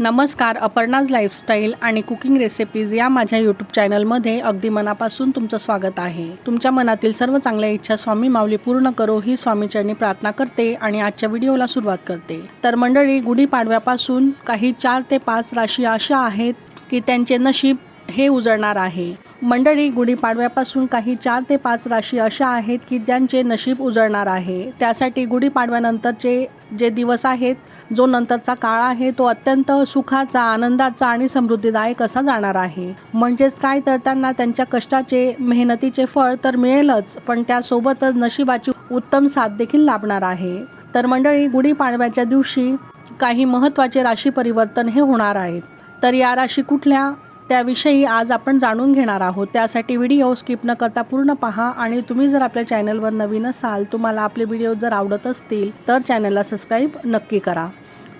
नमस्कार अपर्णाज लाईफस्टाईल आणि cooking recipes या माझ्या यूट्यूब चॅनलमध्ये अगदी मनापासून तुमचं स्वागत आहे. तुमच्या मनातील सर्व चांगल्या इच्छा स्वामी माऊली पूर्ण करो ही स्वामीचरणी प्रार्थना करते आणि आजच्या व्हिडिओला सुरुवात करते. तर मंडळी गुढीपाडव्यापासून काही चार ते पाच राशी अशा आहेत की त्यांचे नशीब हे उजळणार आहे. मंडळी गुढीपाडव्यापासून काही चार ते पाच राशी अशा आहेत की ज्यांचे नशीब उजळणार आहे. त्यासाठी गुढीपाडव्यानंतरचे जे दिवस आहेत जो नंतरचा काळ आहे तो अत्यंत सुखाचा आनंदाचा आणि समृद्धीदायक असा जाणार आहे. म्हणजेच काय तर त्यांना त्यांच्या कष्टाचे मेहनतीचे फळ तर मिळेलच पण त्यासोबतच नशिबाची उत्तम साथ देखील लाभणार आहे. तर मंडळी गुढीपाडव्याच्या दिवशी काही महत्त्वाचे राशी परिवर्तन हे होणार आहेत. तर या राशी कुठल्या? त्याविषयी आज आपण जाणून घेणार आहोत. त्यासाठी व्हिडिओ स्किप न करता पूर्ण पहा आणि तुम्ही जर आपल्या चॅनलवर नवीन असाल तुम्हाला आपले व्हिडिओ जर आवडत असतील तर चॅनलला सबस्क्राईब नक्की करा.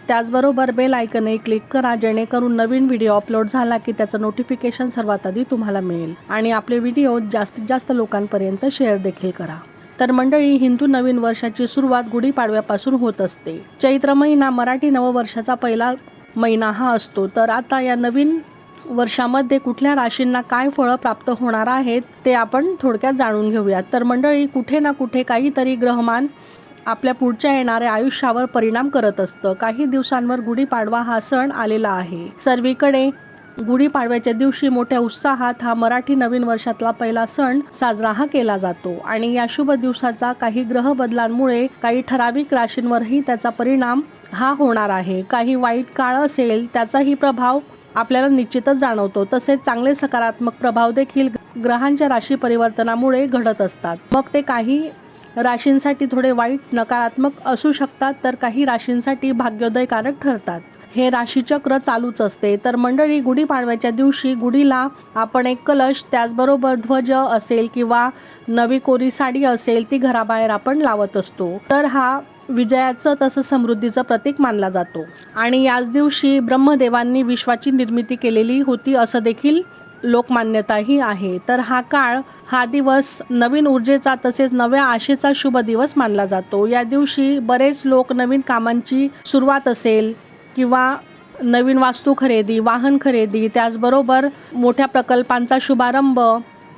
त्याचबरोबर बेल आयकनही क्लिक करा जेणेकरून नवीन व्हिडिओ अपलोड झाला की त्याचं नोटिफिकेशन सर्वात आधी तुम्हाला मिळेल. आणि आपले व्हिडिओ जास्तीत जास्त लोकांपर्यंत शेअर देखील करा. तर मंडळी हिंदू नवीन वर्षाची सुरुवात गुढीपाडव्यापासून होत असते. चैत्र महिना मराठी नववर्षाचा पहिला महिना हा असतो. तर आता या नवीन वर्षामध्ये कुठल्या राशींना काय फळं प्राप्त होणार आहेत ते आपण थोडक्यात जाणून घेऊयात. तर मंडळी कुठे ना कुठे काहीतरी ग्रहमान आपल्या पुढच्या येणाऱ्या आयुष्यावर परिणाम करत असतं. काही दिवसांवर गुढीपाडवा हा सण आलेला आहे. सर्वीकडे गुढीपाडव्याच्या दिवशी मोठ्या उत्साहात हा मराठी नवीन वर्षातला पहिला सण साजरा हा केला जातो. आणि या शुभ दिवसाचा काही ग्रह बदलांमुळे काही ठराविक राशींवरही त्याचा परिणाम हा होणार आहे. काही वाईट काळ असेल त्याचाही प्रभाव आपल्याला निश्चितच जाणवतो. तसेच चांगले सकारात्मक प्रभाव देखील ग्रहांच्या राशी परिवर्तनामुळे घडत असतात. मग ते काही राशींसाठी थोडे वाईट नकारात्मक असू शकतात तर काही राशींसाठी भाग्योदयकारक ठरतात. हे राशीचक्र चालूच असते. तर मंडळी गुढीपाडव्याच्या दिवशी गुढीला आपण एक कलश त्याचबरोबर ध्वज असेल किंवा नवी कोरी साडी असेल ती घराबाहेर आपण लावत असतो. तर हा विजयाचं तसं समृद्धीचं प्रतीक मानला जातो. आणि याच दिवशी ब्रह्मदेवांनी विश्वाची निर्मिती केलेली होती असं देखील लोकमान्यताही आहे. तर हा काळ हा दिवस नवीन ऊर्जेचा तसेच नव्या आशेचा शुभ दिवस मानला जातो. या दिवशी बरेच लोक नवीन कामांची सुरुवात असेल किंवा नवीन वास्तू खरेदी वाहन खरेदी त्याचबरोबर मोठ्या प्रकल्पांचा शुभारंभ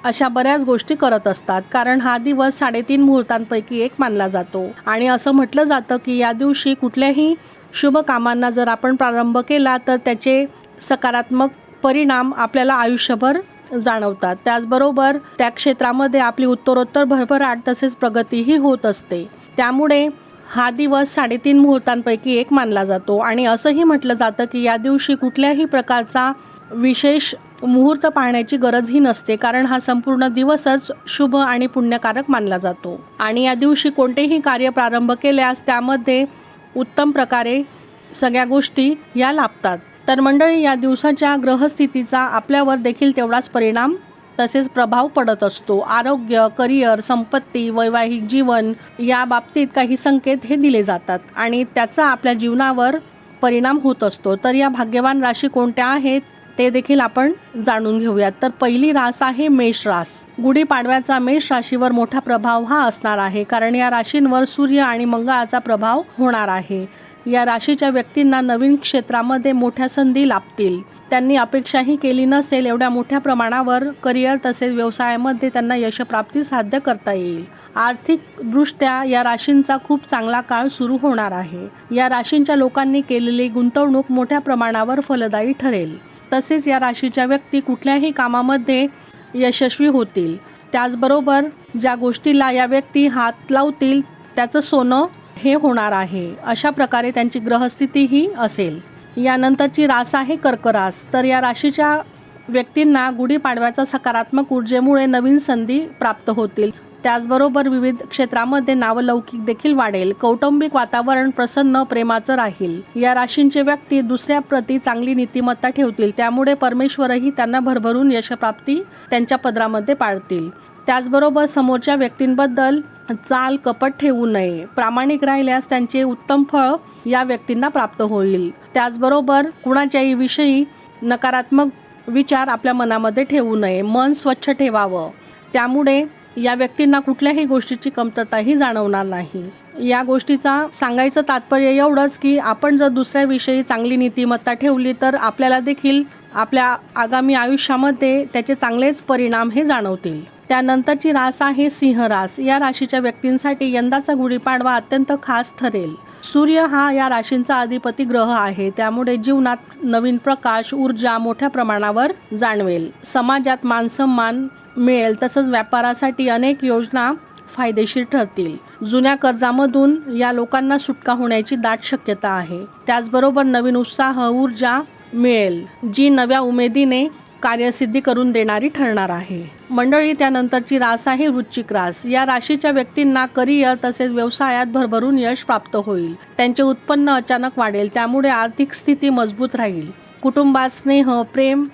अशा बऱ्याच गोष्टी करत असतात. कारण हा दिवस साडेतीन मुहूर्तांपैकी एक मानला जातो. आणि असं म्हटलं जातं की या दिवशी कुठल्याही शुभ कामांना जर आपण प्रारंभ केला तर त्याचे सकारात्मक परिणाम आपल्याला आयुष्यभर जाणवतात. त्याचबरोबर त्या क्षेत्रामध्ये आपली उत्तरोत्तर भरभराट तसेच प्रगतीही होत असते. त्यामुळे हा दिवस साडेतीन मुहूर्तांपैकी एक मानला जातो. आणि असंही म्हटलं जातं की या दिवशी कुठल्याही प्रकारचा विशेष मुहूर्त पाहण्याची गरजही नसते कारण हा संपूर्ण दिवसच शुभ आणि पुण्यकारक मानला जातो. आणि या दिवशी कोणतेही कार्य प्रारंभ केल्यास त्यामध्ये उत्तम प्रकारे सगळ्या गोष्टी या लाभतात. तर मंडळी या दिवसाच्या ग्रहस्थितीचा आपल्यावर देखील तेवढाच परिणाम तसेच प्रभाव पडत असतो. आरोग्य करिअर संपत्ती वैवाहिक जीवन या बाबतीत काही संकेत हे दिले जातात आणि त्याचा आपल्या जीवनावर परिणाम होत असतो. तर या भाग्यवान राशी कोणत्या आहेत? ते देखील आपण जाणून घेऊयात. तर पहिली रास आहे मेष रास. गुढीपाडव्याचा मेष राशीवर मोठा प्रभाव हा असणार आहे. कारण या राशींवर सूर्य आणि मंगळाचा प्रभाव होणार आहे. या राशीच्या व्यक्तींना नवीन क्षेत्रामध्ये मोठ्या संधी लाभतील. त्यांनी अपेक्षाही केली नसेल एवढ्या मोठ्या प्रमाणावर करिअर तसेच व्यवसायामध्ये त्यांना यशप्राप्ती साध्य करता येईल. आर्थिकदृष्ट्या या राशींचा खूप चांगला काळ सुरू होणार आहे. या राशींच्या लोकांनी केलेली गुंतवणूक मोठ्या प्रमाणावर फलदायी ठरेल. तसेच या राशीच्या व्यक्ती कुठल्याही कामामध्ये यशस्वी होतील. त्याचबरोबर ज्या गोष्टीला या व्यक्ती हात लावतील त्याचं सोनं हे होणार आहे. अशा प्रकारे त्यांची ग्रहस्थितीही असेल. यानंतरची रास आहे कर्करास. तर या राशीच्या व्यक्तींना गुढीपाडव्याचा सकारात्मक ऊर्जेमुळे नवीन संधी प्राप्त होतील. त्याचबरोबर विविध क्षेत्रामध्ये नावलौकिक देखील वाढेल. कौटुंबिक वातावरण प्रसन्न प्रेमाचं राहील. या राशींचे व्यक्ती दुसऱ्या प्रती चांगली नीतिमत्ता ठेवतील. त्यामुळे परमेश्वरही त्यांना भरभरून यशप्राप्ती त्यांच्या पदरामध्ये पाळतील. त्याचबरोबर समोरच्या व्यक्तींबद्दल चाल कपट ठेवू नये. प्रामाणिक राहिल्यास त्यांचे उत्तम फळ या व्यक्तींना प्राप्त होईल. त्याचबरोबर कुणाच्याही विषयी नकारात्मक विचार आपल्या मनामध्ये ठेवू नये. मन स्वच्छ ठेवावं. त्यामुळे या व्यक्तींना कुठल्याही गोष्टीची कमतरताही जाणवणार नाही. या गोष्टीचा सांगायचं तात्पर्य एवढंच की आपण जर दुसऱ्याविषयी चांगली नीतिमत्ता ठेवली तर आपल्याला देखील आपल्या आगामी आयुष्यामध्ये त्याचे चांगलेच परिणाम हे जाणवतील. त्यानंतरची रास आहे सिंह रास या राशीच्या व्यक्तींसाठी यंदाचा गुढीपाडवा अत्यंत खास ठरेल. सूर्य हा या राशींचा अधिपती ग्रह आहे. त्यामुळे जीवनात नवीन प्रकाश ऊर्जा मोठ्या प्रमाणावर जाणवेल. समाजात मानसन्मान मिळेल तसंच व्यापारासाठी अनेक योजना फायदेशीर ठरतील. जुन्या कर्जामधून या लोकांना सुटका होण्याची दाट शक्यता आहे. त्याचबरोबर नवीन उत्साह ऊर्जा मिळेल. जी नव्या उमेदीने कार्यसिद्धी करून देणारी ठरणार आहे. मंडळी त्यानंतरची रास आहे वृश्चिक रास. या राशीच्या व्यक्तींना करिअर तसेच व्यवसायात भरभरून यश प्राप्त होईल. त्यांचे उत्पन्न अचानक वाढेल त्यामुळे आर्थिक स्थिती मजबूत राहील. कुटुंबात स्नेह प्रेम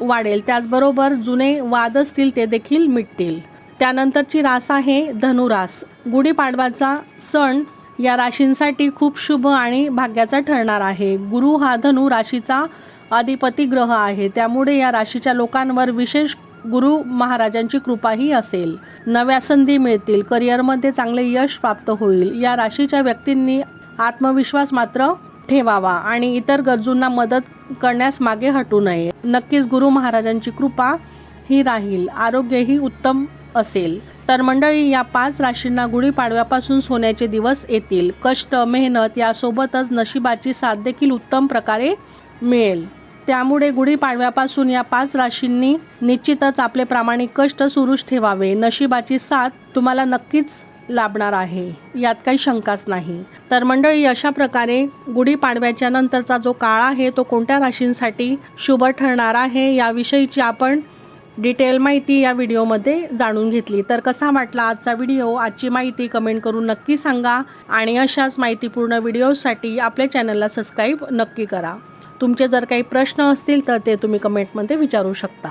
वाढेल त्याचबरोबर जुने वाद असतील ते देखील मिटतील. त्यानंतरची रास आहे धनुरास. गुढीपाडवाचा सण या राशींसाठी खूप शुभ आणि भाग्याचा ठरणार आहे. गुरु हा धनु राशीचा अधिपती ग्रह आहे. त्यामुळे या राशीच्या लोकांवर विशेष गुरु महाराजांची कृपाही असेल. नव्या संधी मिळतील. करिअरमध्ये चांगले यश प्राप्त होईल. या राशीच्या व्यक्तींनी आत्मविश्वास मात्र ठेवावा आणि इतर गरजूंना मदत करण्यास मागे हटू नये. नक्कीच गुरु महाराजांची कृपा ही राहील. आरोग्यही उत्तम असेल. तर मंडळी या पाच राशींना गुढीपाडव्यापासून सोन्याचे दिवस येतील. कष्ट मेहनत यासोबतच नशिबाची साथ देखील उत्तम प्रकारे मिळेल. त्यामुळे गुढीपाडव्यापासून या पाच राशींनी निश्चितच आपले प्रामाणिक कष्ट सुरूच ठेवावे. नशिबाची साथ तुम्हाला नक्कीच लाभणार आहे. यात काही शंकाच नाही. तर मंडळी अशा प्रकारे गुढीपाडव्याच्या नंतरचा जो काळ आहे तो कोणत्या राशींसाठी शुभ ठरणार आहे याविषयीची आपण डिटेल माहिती या व्हिडिओमध्ये जाणून घेतली. तर कसा वाटला आजचा व्हिडिओ? आजची माहिती कमेंट करून नक्की सांगा आणि अशाच माहितीपूर्ण व्हिडिओसाठी आपल्या चॅनलला सबस्क्राईब नक्की करा. तुमचे जर काही प्रश्न असतील तर ते तुम्ही कमेंटमध्ये विचारू शकता.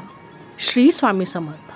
श्री स्वामी समर्थ.